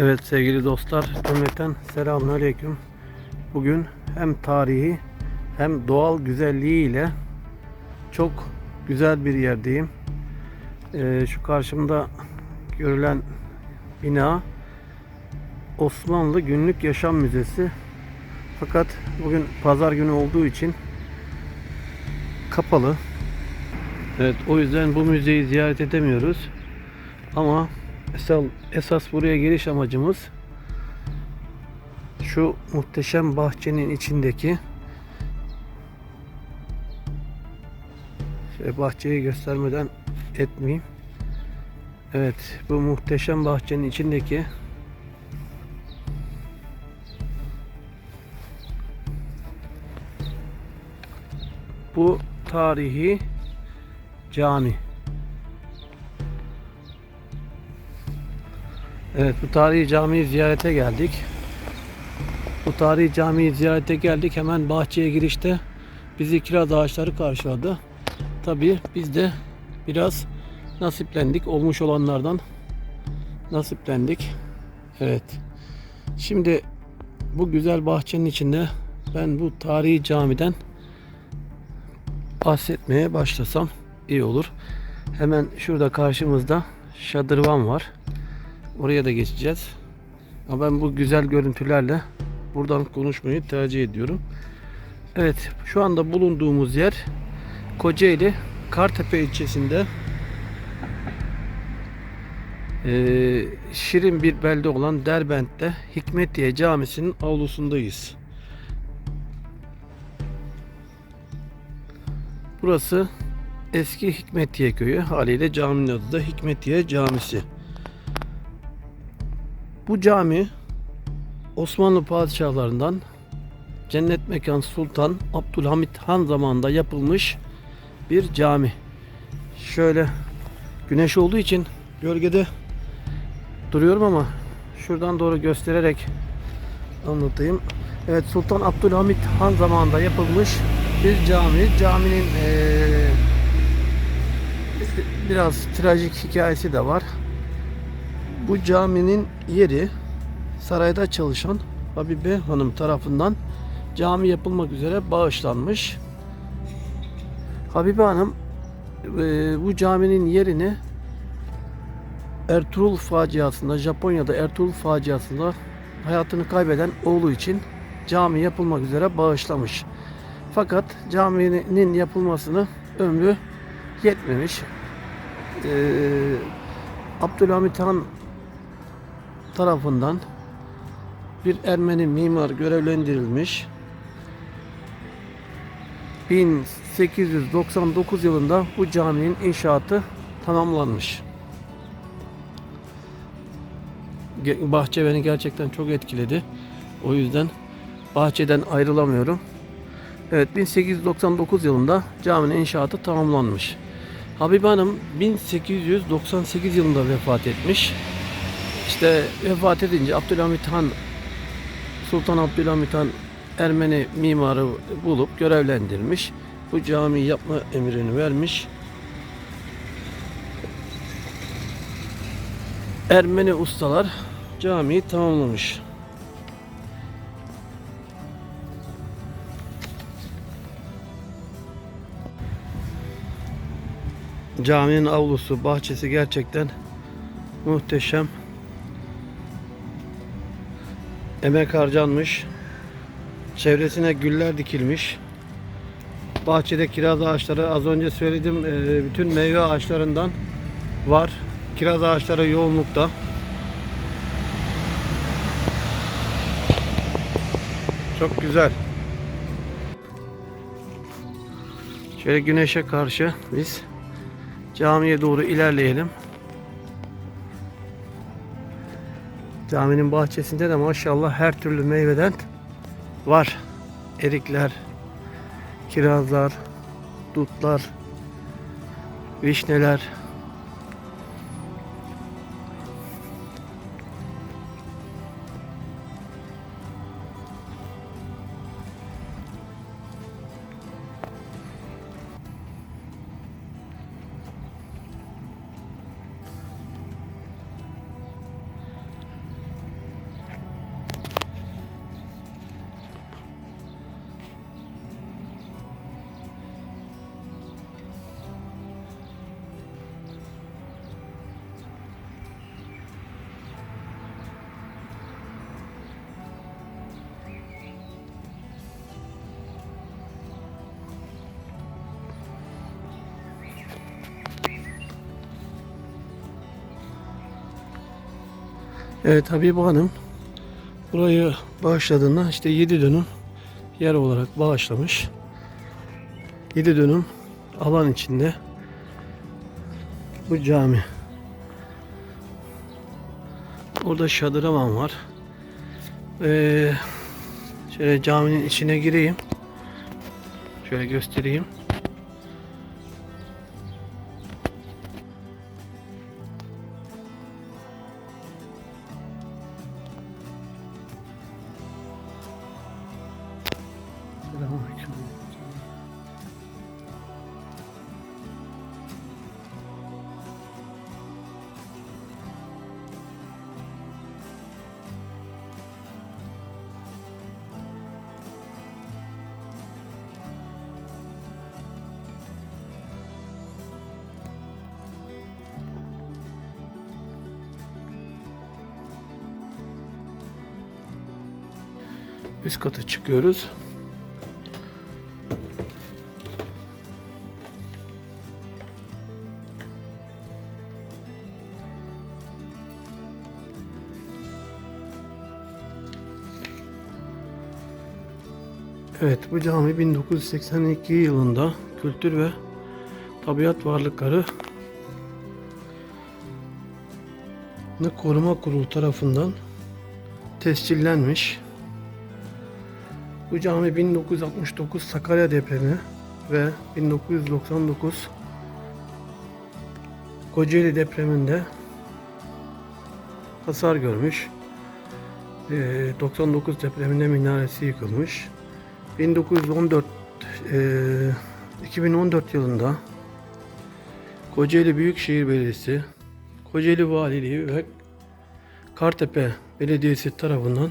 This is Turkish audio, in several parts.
Evet sevgili dostlar, cümleten selamünaleyküm. Bugün hem tarihi hem doğal güzelliğiyle çok güzel bir yerdeyim. Ee, şu karşımda görülen bina Osmanlı Günlük Yaşam Müzesi. Fakat bugün pazar günü olduğu için kapalı. Evet o yüzden bu müzeyi ziyaret edemiyoruz. Ama esas, esas buraya geliş amacımız şu muhteşem bahçenin içindeki şöyle bahçeyi göstermeden etmeyeyim. Evet bu muhteşem bahçenin içindeki bu tarihi cami. Evet bu tarihi camiyi ziyarete geldik. Bu tarihi camiyi ziyarete geldik. Hemen bahçeye girişte bizi kiraz ağaçları karşıladı. Tabii biz de biraz nasiplendik. Olmuş olanlardan nasiplendik. Evet. Şimdi bu güzel bahçenin içinde ben bu tarihi camiden bahsetmeye başlasam iyi olur. Hemen şurada karşımızda şadırvan var. Oraya da geçeceğiz. Ama ben bu güzel görüntülerle buradan konuşmayı tercih ediyorum. Evet, şu anda bulunduğumuz yer Kocaeli Kartepe ilçesinde eee, şirin bir belde olan Derbent'te Hikmetiye Camisi'nin avlusundayız. Burası eski Hikmetiye köyü. Haliyle caminin adı da Hikmetiye Camisi. Bu cami Osmanlı padişahlarından Cennet Mekan Sultan Abdülhamit Han zamanında yapılmış bir cami. Şöyle güneş olduğu için gölgede duruyorum ama şuradan doğru göstererek anlatayım. Evet Sultan Abdülhamit Han zamanında yapılmış bir cami. Caminin eee, biraz trajik hikayesi de var. Bu caminin yeri sarayda çalışan Habibe Hanım tarafından cami yapılmak üzere bağışlanmış. Habibe Hanım e, bu caminin yerini Ertuğrul faciasında Japonya'da Ertuğrul faciasında hayatını kaybeden oğlu için cami yapılmak üzere bağışlamış. Fakat caminin yapılmasını ömrü yetmemiş. Ee, Abdülhamit Han tarafından bir Ermeni mimar görevlendirilmiş. 1899 yılında bu caminin inşaatı tamamlanmış. Bahçe beni gerçekten çok etkiledi. O yüzden bahçeden ayrılamıyorum. Evet 1899 yılında caminin inşaatı tamamlanmış. Habibe Hanım 1898 yılında vefat etmiş. İşte vefat edince Abdülhamit Han Sultan Abdülhamit Han Ermeni mimarı bulup görevlendirmiş. Bu cami yapma emrini vermiş. Ermeni ustalar camiyi tamamlamış. Caminin avlusu, bahçesi gerçekten muhteşem. Emek harcanmış. Çevresine güller dikilmiş. Bahçede kiraz ağaçları az önce söyledim e, bütün meyve ağaçlarından var. Kiraz ağaçları yoğunlukta. Çok güzel. Şöyle güneşe karşı biz camiye doğru ilerleyelim. Caminin bahçesinde de maşallah her türlü meyveden var. Erikler, kirazlar, dutlar, vişneler. Evet Habibe Hanım burayı bağışladığında işte 7 dönüm yer olarak bağışlamış. 7 dönüm alan içinde bu cami. Orada şadıravan var. Ee, şöyle caminin içine gireyim. Şöyle göstereyim. Üst kata çıkıyoruz. Evet bu cami 1982 yılında Kültür ve Tabiat Varlıkları Koruma Kurulu tarafından tescillenmiş. Bu cami 1969 Sakarya depremi ve 1999 Kocaeli depreminde hasar görmüş. Ee, 99 depreminde minaresi yıkılmış. 1914 eee, 2014 yılında Kocaeli Büyükşehir Belediyesi, Kocaeli Valiliği ve Kartepe Belediyesi tarafından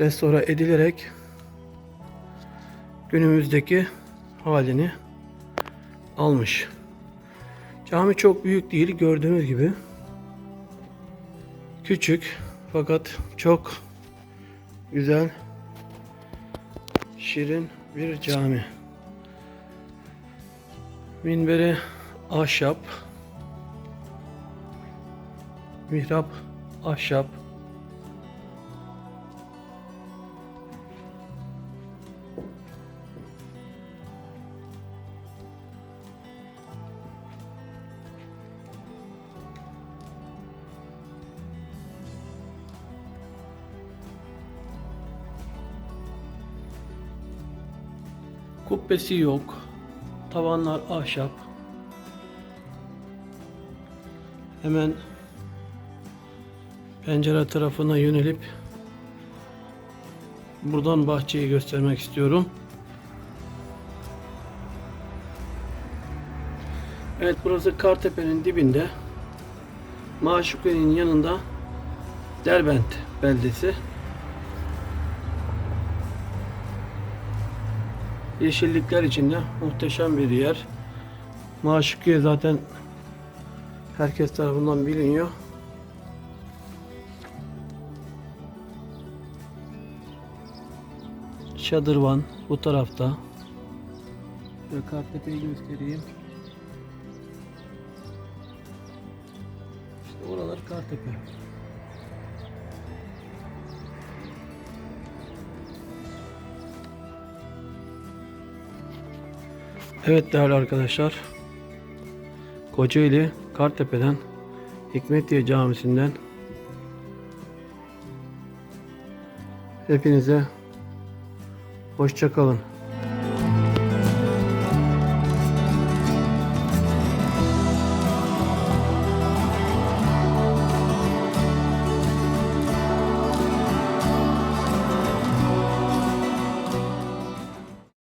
restore edilerek günümüzdeki halini almış. Cami çok büyük değil gördüğünüz gibi. Küçük fakat çok güzel şirin bir cami. Minberi ahşap. Mihrap ahşap. Kubbesi yok. Tavanlar ahşap. Hemen pencere tarafına yönelip buradan bahçeyi göstermek istiyorum. Evet burası Kartepe'nin dibinde. Maşukiye'nin yanında Derbent beldesi. Yeşillikler içinde muhteşem bir yer. Maşukiye zaten herkes tarafından biliniyor. Şadırvan bu tarafta. Şöyle Kartepe'yi göstereyim. İşte oralar Kartepe. Evet değerli arkadaşlar. Kocaeli Kartepe'den Hikmetiye Camisi'nden hepinize hoşça kalın.